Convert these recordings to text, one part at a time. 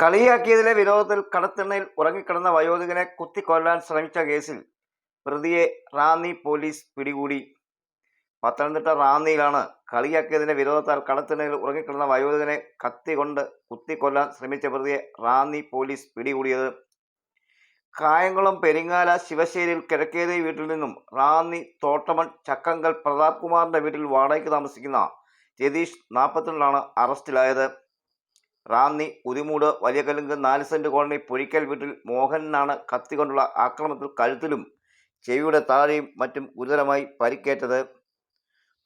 കളിയാക്കിയതിലെ വിരോധത്തിൽ കടത്തിണ്ണയിൽ ഉറങ്ങിക്കിടന്ന വയോധികനെ കുത്തിക്കൊല്ലാൻ ശ്രമിച്ച കേസിൽ പ്രതിയെ റാന്നി പോലീസ് പിടികൂടി. പത്തനംതിട്ട റാന്നിയിലാണ് കളിയാക്കിയതിന്റെ വിരോധത്താൽ കടത്തിണ്ണയിൽ ഉറങ്ങിക്കിടന്ന വയോധികനെ കത്തി കൊണ്ട് കുത്തിക്കൊല്ലാൻ ശ്രമിച്ച പ്രതിയെ റാന്നി പോലീസ് പിടികൂടിയത്. കായംകുളം പെരിങ്ങാല ശിവശേരിയിൽ കിഴക്കേതി വീട്ടിൽ നിന്നും റാന്നി തോട്ടമൺ ചക്കങ്കൽ പ്രതാപ് കുമാറിന്റെ വീട്ടിൽ വാടകയ്ക്ക് താമസിക്കുന്ന രതീഷ് നാൽപ്പത്തിരണ്ടിലാണ് അറസ്റ്റിലായത്. റാന്നി ഉദിമൂട് വലിയകലുങ്ക് നാല് സെന്റ് കോളനി പൊഴിക്കൽ വീട്ടിൽ മോഹനാണ് കത്തി കൊണ്ടുള്ള ആക്രമണത്തിൽ കഴുത്തിലും ചെവിയുടെ താഴെയും മറ്റും ഗുരുതരമായി പരിക്കേറ്റത്.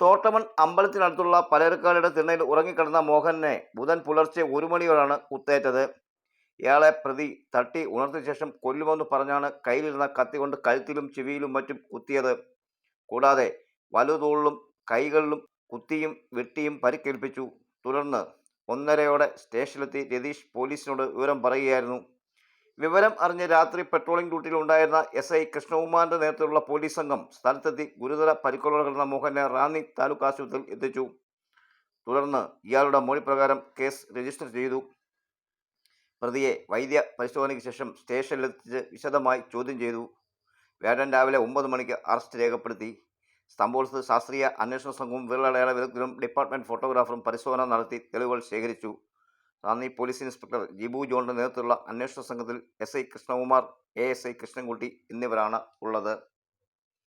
തോട്ടമൺ അമ്പലത്തിനടുത്തുള്ള പലചരക്കാരുടെ തിണ്ണയിൽ ഉറങ്ങിക്കിടന്ന മോഹനെ ബുധൻ പുലർച്ചെ ഒരു മണിയോടാണ് കുത്തേറ്റത്. ഇയാളെ പ്രതി തട്ടി ഉണർത്തിയ ശേഷം കൊല്ലുമെന്ന് പറഞ്ഞാണ് കയ്യിലിരുന്ന കത്തി കൊണ്ട് കഴുത്തിലും ചെവിയിലും മറ്റും കുത്തിയത്. കൂടാതെ വലുതോളിലും കൈകളിലും കുത്തിയും വെട്ടിയും പരിക്കേൽപ്പിച്ചു. തുടർന്ന് ഒന്നരയോടെ സ്റ്റേഷനിലെത്തി രതീഷ് പോലീസിനോട് വിവരം പറയുകയായിരുന്നു. വിവരം അറിഞ്ഞ് രാത്രി പെട്രോളിംഗ് ഡ്യൂട്ടിയിൽ ഉണ്ടായിരുന്ന എസ് ഐ കൃഷ്ണകുമാറിന്റെ നേതൃത്വത്തിലുള്ള പോലീസ് സംഘം സ്ഥലത്തെത്തി ഗുരുതര പരിക്കുകളോടെ കിടന്ന മോഹനെ റാന്നി താലൂക്ക് ആശുപത്രിയിൽ എത്തിച്ചു. തുടർന്ന് ഇയാളുടെ മൊഴി പ്രകാരം കേസ് രജിസ്റ്റർ ചെയ്തു. പ്രതിയെ വൈദ്യ പരിശോധനയ്ക്ക് ശേഷം സ്റ്റേഷനിലെത്തിച്ച് വിശദമായി ചോദ്യം ചെയ്തു. വ്യാഴം രാവിലെ ഒമ്പത് മണിക്ക് അറസ്റ്റ് രേഖപ്പെടുത്തി. സംഭവത്തിൽ ശാസ്ത്രീയ അന്വേഷണ സംഘവും വിരലടയാള വിദഗ്ധരും ഡിപ്പാർട്ട്മെന്റ് ഫോട്ടോഗ്രാഫറും പരിശോധന നടത്തി തെളിവുകൾ ശേഖരിച്ചു. റാന്നി പോലീസ് ഇൻസ്പെക്ടർ ജിബു ജോണിന്റെ നേതൃത്വത്തിലുള്ള അന്വേഷണ സംഘത്തിൽ S I Krishnakumar A S I Krishnankutty എന്നിവരാണ് ഉള്ളത്.